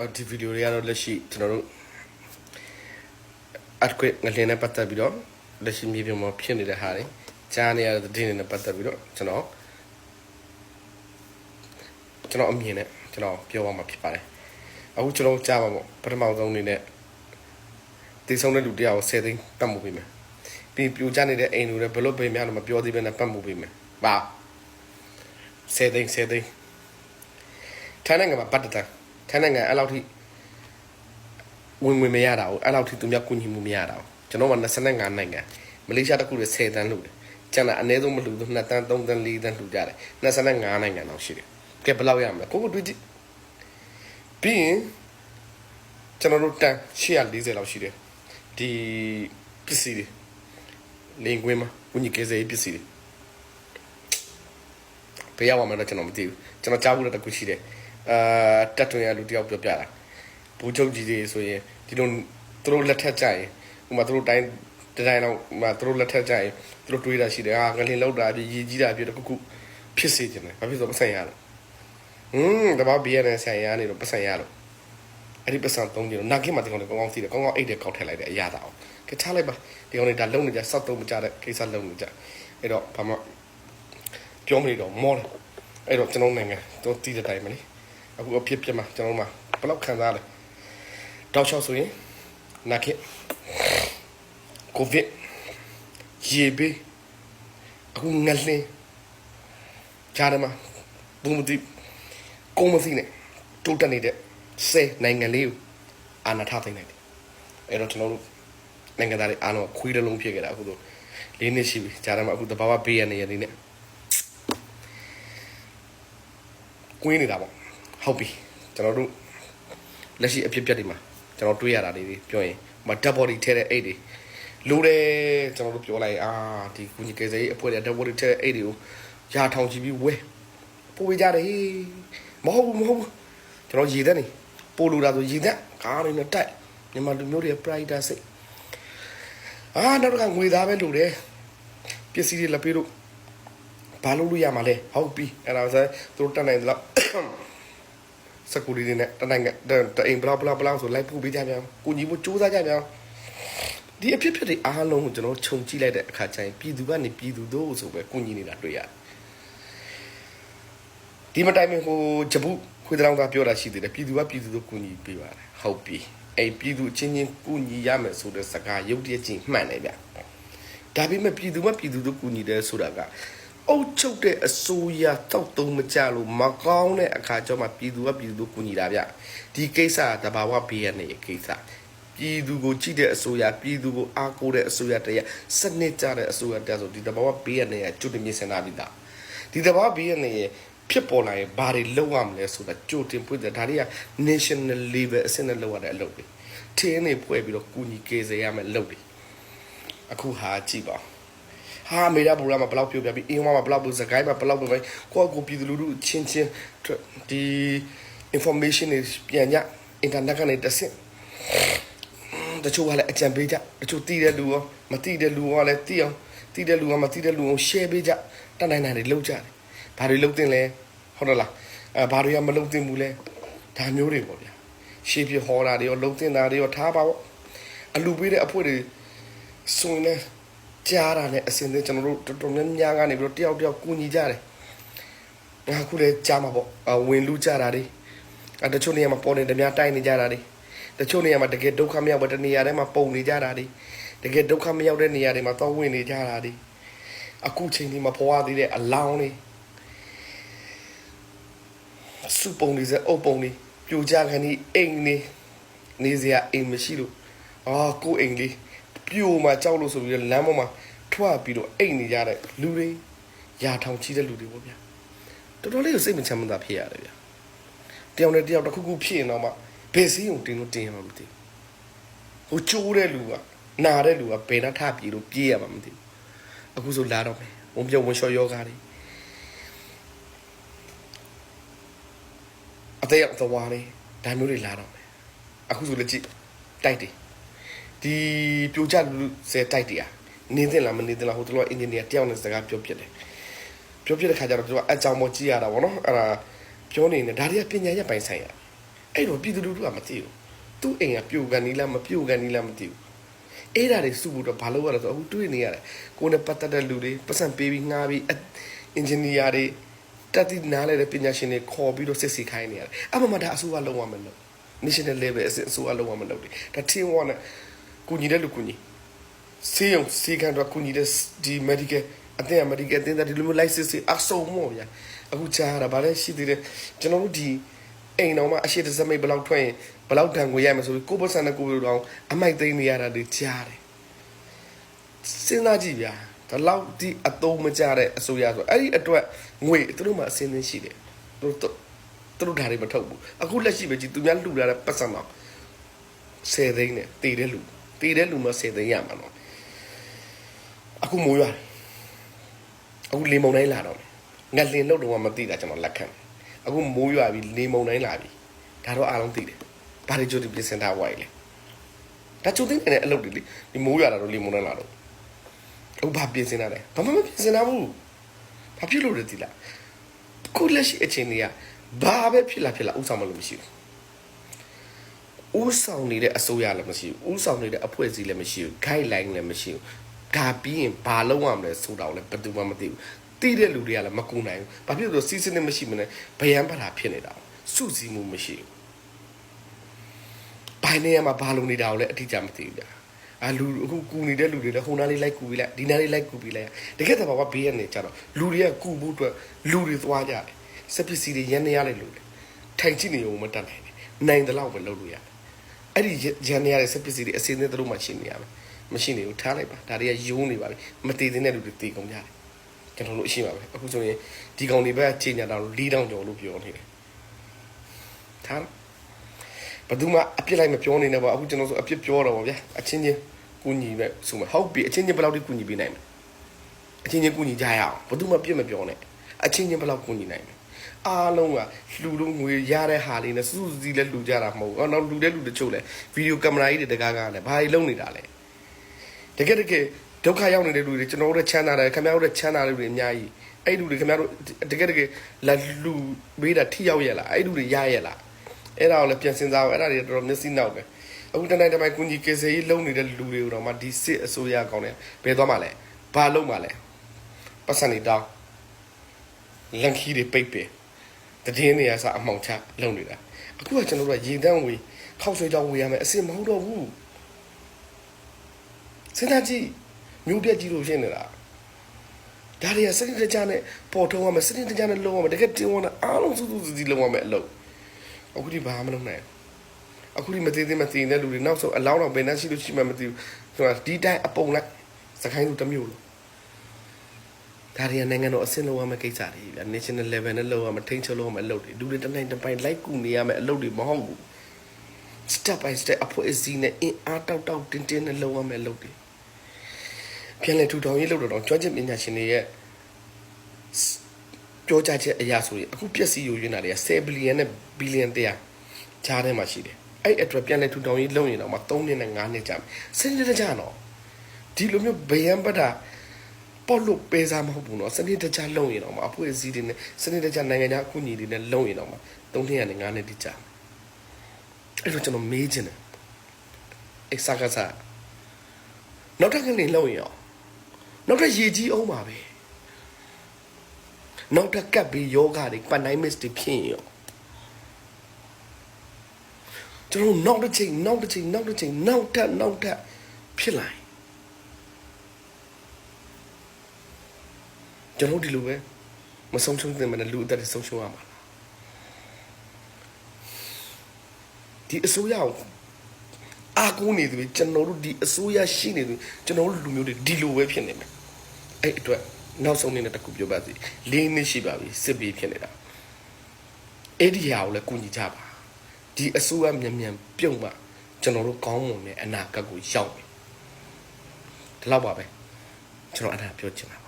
အော်ဒီဗီဒီယိုတွေကတော့လက်ရှိကျွန်တော်တို့ earthquake ငလျင်နဲ့ပတ်သက်ပြီးတော့လက်ရှိမြေပြင်မှာဖြစ်နေတဲ့ဟာတွေကြားနေရတဲ့သတင်းတွေနဲ့ပတ်သက်ပြီးတော့ကျွန်တော်ကျွန်တော်အမြင်နဲ့ကျွန်တော်ပြောရမှာဖြစ်ပါတယ်အခုကျွန်တော်ကြားပါပေါ့ပထမဆုံးအနေနဲ့တည်ဆုံးတဲ့လူတရားကို10သိန်းပတ်မှုပေးမယ်ပြီးပြိုကျနေတဲ့အိမ်လူတွေဘယ်လို့ပေးများလို့မပြောသေးဘဲနဲ့ပတ်မှုပေးမယ်ပါ10သိန်း10သိန်းထိုင်းနိုင်ငံမှာပတ်တတန် ထိုင်းနိုင်ငံအဲ့လောက်ထိဝင်ဝင်မရတာကိုအဲ့လောက်ထိသူများကုညီမှုမရတာကိုကျွန်တော်က25နိုင်ငံမလေးရှားတစ်ခုတည်း10တန်းလူတယ်ကျန်တာအနည်းဆုံးမလူဘူး2တန်း3တန်း4တန်းလူကြတယ်25နိုင်ငံတော့ရှိတယ်ကဲဘယ်လောက်ရမလဲကိုကိုတွေ့ကြည့်ပြီးရင်ကျွန်တော်တို့တန်း140လောက်ရှိတယ်ဒီပစ္စည်းတွေလင်ကွင်းမှာကုညီကဲစေးပစ္စည်းတွေဘယ်ရောက်မှမလဲကျွန်တော်မသိဘူးကျွန်တော်ကြားဘူးတဲ့တစ်ခုရှိတယ် အာတက်တွင်ရလူတယောက်ပြောပြတာဘူချုပ်ကြီးတွေဆိုရင်ဒီလိုသူတို့လက်ထက်ကြရင်ဥပမာသူတို့တိုင်းတတိုင်းတော့ဥပမာသူတို့လက်ထက်ကြရင်သူတို့တွေးတာရှိတယ်ဟာငလင်လောက်တာပြရေကြီးတာပြတခုခုဖြစ်စေခြင်းတယ်ဘာဖြစ်လို့ပတ်ဆိုင်ရလို့ဟွန်းတဘာဘီရနဲ့ဆိုင်ရနေတော့ပတ်ဆိုင်ရလို့အဲ့ဒီပတ်ဆိုင်သုံးကြည့်တော့နာခင်မှာဒီကောင်တွေကောင်းကောင်းသိတယ်ကောင်းကောင်းအိတ်တယ်ကောက်ထည့်လိုက်တယ်အရာတာအောင်ကချလိုက်ပါဒီကောင်တွေဒါလုံနေကြစောက်သုံးမကြတဲ့ကိစ္စလုံနေကြအဲ့တော့ဘာမှပြောမနေတော့မောတယ်အဲ့တော့ကျွန်တော်နိုင်ငံတို့တည်တဲ့တိုင်းမလေး အခုအဖြစ်ပြမှာကျွန်တော်မှာဘယ်လောက်ခံစားလဲတောက်လျှောက်ဆိုရင်နာခေကိုဗစ်ရေဘေးအခုငလင်းကြားတယ်မှာဘူးမသိကုန်းမသိနဲ့တိုးတက်နေတဲ့ဆယ်နိုင်ငံလေးကိုအာဏာထားသိမ်းလိုက်တယ်အဲ့တော့ကျွန်တော်တို့နိုင်ငံသားတွေအားလုံးခွေးတစ်လုံးဖြစ်ခဲ့တာအခုတော့လေးနှစ်ရှိပြီကြားတယ်မှာအခုတဘာဝဘေးရနေရနေနဲ့ကွင်းနေတာပေါ့ ဟုတ်ပြီကျွန်တော်တို့လက်ရှိအဖြစ်အပျက်တွေမှာကျွန်တော်တွေးရတာလေးတွေပြောရင်မဓာတ်ဘော်ဒီထဲတဲ့အိတ်တွေလိုတယ်ကျွန်တော်တို့ပြောလိုက်အာဒီကုညီကေစေးအဖွဲ့တွေဓာတ်ဘော်ဒီထဲတဲ့အိတ်တွေကိုရာထောင်ချီပြီးဝဲပို့ပေးကြတယ်မဟုတ်ဘူးမဟုတ်ဘူးကျွန်တော်ရည်သက်နေပို့လိုတာဆိုရည်သက်ကားတွေနဲ့တိုက်မြန်မာလူမျိုးတွေ pride စိတ်အာနောက်တစ်ခါငွေသားပဲလိုတယ်ပစ္စည်းတွေလက်ပေးလို့ဘာလို့လို့ရမှာလဲဟုတ်ပြီအဲ့ဒါဆိုသူတို့တက်နိုင်သလား စကူလီတွေနဲ့တနိုင်ငံတအိမ်ဘလောက်ဘလောက်ဘလောက်ဆိုလိုက်ပို့ပေးကြပြန်ကိုကြီးမို့စူးစမ်းကြပြန်ဒီအဖြစ်ဖြစ်တွေအားလုံးကိုကျွန်တော်ခြုံကြည့်လိုက်တဲ့အခါကျရင်ပြည်သူကနေပြည်သူတို့ဆိုပဲကိုကြီးနေတာတွေ့ရတယ်ဒီမတိုင်မဟိုဂျပူခွေးတောင်သားပြောတာရှိသေးတယ်ပြည်သူကပြည်သူတို့ကိုကြီးပေးပါတယ်ဟုတ်ပြီအဲ့ပြည်သူချင်းချင်းကိုကြီးရမယ်ဆိုတဲ့စကားရုပ်တရက်ချင်းမှန်တယ်ဗျဒါပေမဲ့ပြည်သူကပြည်သူတို့ကိုကြီးတယ်ဆိုတာက အုတ်ချုပ်တဲ့အစိုးရတောက်တုံးမကြလို့မကောင်းတဲ့အခါကျမှပြည်သူကပြည်သူတို့ကူညီတာဗျဒီကိစ္စကတဘာဝဘေးရနေကိစ္စပြည်သူကိုကြည့်တဲ့အစိုးရပြည်သူကိုအားကိုးတဲ့အစိုးရတရားစနစ်ကြတဲ့အစိုးရတရားဆိုဒီတဘာဝဘေးရနေကကျွတ်တင်မြင်စင်တာပြီးသားဒီတဘာဝဘေးရနေဖြစ်ပေါ်လာရင်ဘာတွေလုပ်ရမလဲဆိုတာကြိုတင်ဖွင့်တဲ့ဒါတွေက national level အဆင့်နဲ့လုပ်ရတဲ့အလုပ်တွေထင်းနေဖွဲ့ပြီးတော့ကူညီကေစေရမယ်လုပ်တွေအခုဟာကြည့်ပါဦး ဟာမေရာဘူရာမှာဘလောက်ပြောပြပြီးအင်းမမှာဘလောက်ဘူးစကိုင်းမှာဘလောက်ပဲကိုယ့်အကူပြည်သူလူထုချင်းချင်းဒီ information တွေပြန်ည internet ကနေတဆင့်တချို့ကလည်းအကြံပေးကြတချို့တည်တဲ့လူရောမတည်တဲ့လူရောလည်းတည်အောင်တည်တဲ့လူကမတည်တဲ့လူအောင် share ပေးကြတတ်နိုင်နိုင်တွေလုပ်ကြတယ်ဘာတွေလုပ်တင်လဲဟုတ်တော့လားအဲဘာတွေကမလုပ်တင်ဘူးလဲဒါမျိုးတွေပေါ့ဗျာရှေ့ပြဟောတာတွေရောလုပ်တင်တာတွေရောထားပါပေါ့အလူပေးတဲ့အဖွဲတွေစုံနေ ကြားတာနဲ့အစင်းသေးကျွန်တော်တို့တော်တော်များများကနေပြီးတော့တယောက်တယောက်ကူညီကြတယ်ငါခုလည်းကြားမှာပေါ့အဝင်လူကြတာတွေအတချို့နေရာမှာပေါ်နေတယ်များတိုက်နေကြတာတွေတချို့နေရာမှာတကယ်ဒုက္ခမရောက်ဘဲတနေရာထဲမှာပုံနေကြတာတွေတကယ်ဒုက္ခမရောက်တဲ့နေရာတွေမှာတော့ဝင်နေကြတာတွေအခုချိန်ဒီမှာဖွားသေးတဲ့အလောင်းတွေစုပုံတွေစအုပ်ပုံတွေပြိုကြခန်းဒီအိမ်နေနေစရာအိမ်မရှိလို့အာကိုယ့်အိမ်လေး ပြိုမှာကြောက်လို့ဆိုပြီးတော့လမ်းပေါ်မှာထွက်ပြီးတော့အိမ်နေကြတဲ့လူတွေရာထောင်ချီတဲ့လူတွေပေါ့ဗျာတော်တော်လေးကိုစိတ်မချမ်းသာဖြစ်ရတယ်ဗျာတယောက်နဲ့တယောက်တစ်ခုခုဖြစ်ရင်တော့မှဘယ်စည်းုံတင်လို့တင်ရမှာမသိဘူးဟိုချိုးတဲ့လူကနာတဲ့လူကဘယ်နှထပြေလို့ပြေးရမှာမသိဘူးအခုဆိုလာတော့မယ်ဝန်ပြုံဝန်လျှော်ယောဂါတွေအသေးအသွားလေးဒါမျိုးတွေလာတော့မယ်အခုဆိုလက်ကြည့်တိုက်တယ် ဒီပြိုကျလူစဲတိုက်တရားနေသင့်လားမနေသင့်လားဟိုတလောအင်ဂျင်နီယာတယောက်နဲ့စကားပြောပြတယ်ပြောပြတဲ့ခါကျတော့သူကအကြောင်းမကြည့်ရတာဗောနော်အဲ့ဒါပြောနေတယ်ဒါတွေကပညာရပ်ပိုင်းဆိုင်ရာအဲ့တော့ပြည်သူလူထုကမသိဘူးသူ့အိမ်ကပြိုကန်နီးလားမပြိုကန်နီးလားမသိဘူးအဲ့ဒါတွေစုဖို့တော့ဘာလို့ရလဲဆိုတော့အခုတွေ့နေရတယ်ကိုယ်နဲ့ပတ်သက်တဲ့လူတွေပတ်စံပေးပြီးငှားပြီးအင်ဂျင်နီယာတွေတက်တိနားလဲတဲ့ပညာရှင်တွေခေါ်ပြီးတော့စစ်စီခိုင်းနေရတယ်အမှန်မှဒါအစိုးရလုံးဝမလုပ် national level အစိုးရလုံးဝမလုပ်တယ်ဒါ team one နဲ့ ကုညီတဲ့လူကုညီစေးရုံစေးကန်တော့ကုညီတဲ့ဒီ medical အတင်း medical အတင်းတဲ့ဒီလိုမျိုး license အစုံမောဗျာအခုကြားရတာဗာလဲရှိသေးတယ်ကျွန်တော်တို့ဒီအိမ်တော်မှာအရှိတစမိတ်ဘယ်လောက်ထွက်ရင်ဘယ်လောက်တန်ကိုရမယ်ဆိုပြီးကိုယ့်ပတ်စံနဲ့ကိုယ်တို့အမိုက်သိမ်းနေရတာတွေကြားတယ်စဉ်းစားကြည့်ဗျာဒါလောက်ဒီအတုံးမကြတဲ့အစိုးရဆိုအဲ့ဒီအတွက်ငွေသူတို့မှအစင်းသင်းရှိတယ်သူတို့သူတို့ဓာတ်တွေမထုတ်ဘူးအခုလက်ရှိပဲကြည့်သူများလှူလာတဲ့ပတ်စံတော့10သိန်းနဲ့တည်တဲ့လူ တည်တဲ့လူမှ10သိန်းရမှာနော်အခုမိုးရွာအခုလေမုန်တိုင်းလာတော့ငတ်လင်လို့တော့မသိတာကျွန်တော်လက်ခံအခုမိုးရွာပြီလေမုန်တိုင်းလာပြီဒါတော့အားလုံးသိတယ်ဘာတွေကြိုတင်ပြင်ဆင်ထားဝိုင်းလဲဒါကြိုတင်နေတဲ့အလုပ်တွေလေဒီမိုးရွာတာတော့လေမုန်တိုင်းလာတော့အခုဘာပြင်ဆင်တာလဲဘာမှမပြင်ဆင်တာဘူးဘာဖြစ်လို့လဲဒီလားခုလက်ရှိအချိန်တွေကဘာပဲဖြစ်လာဖြစ်လာဥဆောင်မလို့မရှိဘူး ဥဆောင်နေတဲ့အစိုးရလည်းမရှိဘူးဥဆောင်နေတဲ့အဖွဲ့အစည်းလည်းမရှိဘူး guideline လည်းမရှိဘူးဂါပြီးရင်ဘာလုပ်ရမလဲဆိုတာကိုလည်းဘယ်သူမှမသိဘူးသိတဲ့လူတွေကလည်းမကူနိုင်ဘူးဘာဖြစ်လို့လဲစီးစနစ်မရှိမနဲ့ဗယံပတာဖြစ်နေတာစုစည်းမှုမရှိဘူးဘိုင်းနေရမှာဘာလုပ်နေတာကိုလည်းအတိအကျမသိဘူးဗျာအာလူအခုကူနေတဲ့လူတွေလည်းဟိုနားလေးလိုက်ကူပြီးလိုက်ဒီနားလေးလိုက်ကူပြီးလိုက်တကယ်တော့ဘာဘေးရနေကြတော့လူတွေကကူဖို့အတွက်လူတွေသွားကြတယ်စက်ပစ္စည်းတွေရန်နေရတဲ့လူတွေထိုင်ကြည့်နေုံမတတ်နိုင်ဘူးနိုင်တဲ့လောက်ပဲလုပ်လို့ရတယ် အဲ့ဒီရန်နေရတဲ့စက်ပစ္စည်းတွေအစင်းသေးတို့မှရှင်းနေရမယ်မရှိနေဘူးထားလိုက်ပါဒါတွေကယိုးနေပါပြီမတည်သေးတဲ့လူတွေတည်ကုန်ကြတယ်ကျွန်တော်တို့အရှိပါပဲအခုဆိုရင်ဒီကောင်တွေဘက်ကချိန်ညာတော့၄တောင်ကျော်လို့ပြောနေတယ်ထားဘယ်သူမှအပြစ်လိုက်မပြောနေနဲ့ပေါ့အခုကျွန်တော်ဆိုအပြစ်ပြောတော့ဗောဗျာအချင်းချင်းကူညီပဲဆိုမှဟုတ်ပြီအချင်းချင်းဘယ်လောက်ထိကူညီပေးနိုင်မလဲအချင်းချင်းကူညီကြရအောင်ဘယ်သူမှပြစ်မပြောနဲ့အချင်းချင်းဘယ်လောက်ကူညီနိုင်မလဲ အားလုံးကလှူလို့ငွေရတဲ့ဟာလေးနဲ့စူးစီးလဲလှူကြတာမဟုတ်ဘူးအော်တော့လှူတဲ့လူတချို့လဲဗီဒီယိုကင်မရာကြီးတွေတကားကားနဲ့ဘာတွေလုပ်နေတာလဲတကယ်တကယ်ဒုက္ခရောက်နေတဲ့လူတွေကျွန်တော်တို့ချမ်းသာတယ်ခင်ဗျားတို့ချမ်းသာတဲ့လူတွေအများကြီးအဲ့လူတွေခင်ဗျားတို့တကယ်တကယ်လာလူပေးတာထိရောက်ရလားအဲ့လူတွေရရလားအဲ့ဒါကိုလည်းပြန်စဉ်းစားအောင်အဲ့ဒါတွေတော်တော်မျက်စိနောက်ပဲအခုတနေ့တမိုင်ကုညီကေစေးလုံးနေတဲ့လူတွေကိုတော့မှဒီစစ်အစိုးရကောင်းတယ်ဘယ်သွားမှလဲဘာလုပ်မှလဲပတ်စံနေတောင်းလန်ခီတွေပိတ်ပင် တည်င်းနေရစအမှောင်ချလုံနေတာအခုကကျွန်တော်တို့ကရေတန်းဝေခောက်ဆွဲကြောင်းဝေရမယ်အစင်မဟုတ်တော့ဘူးစဉ်းစားကြည့်မျိုးပြက်ကြီးလို့ရှင်းနေတာဒါတွေကစနစ်တကျနဲ့ပေါ်ထုံးရမယ်စနစ်တကျနဲ့လုံးရမယ်တကယ်တင်းဝင်တာအားလုံးစုစုစည်းစည်းလုံးရမယ်အလုပ်အခုဒီဘာမှမလုပ်နိုင်အခုဒီမသေးသေးမသေးတဲ့လူတွေနောက်ဆုံးအလောင်းတော့ဘယ်နှရှိလို့ရှိမှမသိဘူးဆိုတာဒီတိုင်းအပုံလိုက်စကိုင်းလူတစ်မျိုးလို့ ဒါတွေကနိုင်ငံတော်အဆင့်လောက်ရမယ့်ကိစ္စတွေဗျာ national level နဲ့လောက်ရမယ့်ထိန်းချုပ်လောက်ရမယ့်အလုပ်တွေလူတွေတစ်နိုင်တစ်ပိုင်းလိုက်ကူနေရမယ့်အလုပ်တွေမဟုတ်ဘူး step by step အဖွဲ့အစည်းနဲ့အင်အားတောက်တောက်တင်းတင်းနဲ့လောက်ရမယ့်အလုပ်တွေပြန်လည်ထူထောင်ရေးလုပ်တော့ကျွမ်းကျင်ပညာရှင်တွေရဲ့ပြောကြချက်အရာဆိုရင်အခုပျက်စီးယူရင်းတာတွေက10ဘီလီယံနဲ့ဘီလီယံတရားဂျားထဲမှာရှိတယ်အဲ့အတွက်ပြန်လည်ထူထောင်ရေးလုပ်ရင်တော့မှ3နှစ်နဲ့5နှစ်ကြာမယ်စနစ်တကျတော့ဒီလိုမျိုးဗယံပတာ ပေါ့လို့ပေးစားမဟုတ်ဘူးနော်စနစ်တကျလုပ်ရင်တော့မှအဖွဲ့အစည်းတွေနဲ့စနစ်တကျနိုင်ငံခြားအကူအညီတွေနဲ့လုပ်ရင်တော့မှ၃နှစ်ကနေ၅နှစ်တိကျအဲ့တော့ကျွန်တော်မေးချင်တယ်အစကစားနောက်ထပ်ကနေလုပ်ရင်ရောနောက်ထပ်ရေကြီးအောင်ပါပဲနောက်ထပ်ကပ်ပြီးယောဂတွေပန်တိုင်းမစ်တွေဖြစ်ရင်ရောကျွန်တော်နောက်တစ်ချိန်နောက်တစ်ချိန်နောက်တစ်ချိန်နောက်ထပ်နောက်ထပ်ဖြစ်လာရင် ကျွန်တော်ဒီလိုပဲမဆုံးရှုံးသင့်မနဲ့လူအသက်တွေဆုံးရှုံးရမှာဒီအစိုးရကိုအာကိုနေတယ်ကျွန်တော်တို့ဒီအစိုးရရှိနေတယ်ကျွန်တော်တို့လူမျိုးတွေဒီလိုပဲဖြစ်နေမယ်အဲ့အတွက်နောက်ဆုံးနေတဲ့တခုပြောပါစီလေးနှစ်ရှိပါပြီစစ်ပြီးဖြစ်နေတာအဲ့ဒီဟာကိုလည်းကုညီကြပါဒီအစိုးရမြန်မြန်ပြုတ်မှကျွန်တော်တို့ကောင်းမွန်တဲ့အနာဂတ်ကိုရောက်ပြီဒီလောက်ပါပဲကျွန်တော်အဲ့ဒါပြောချင်တာပါ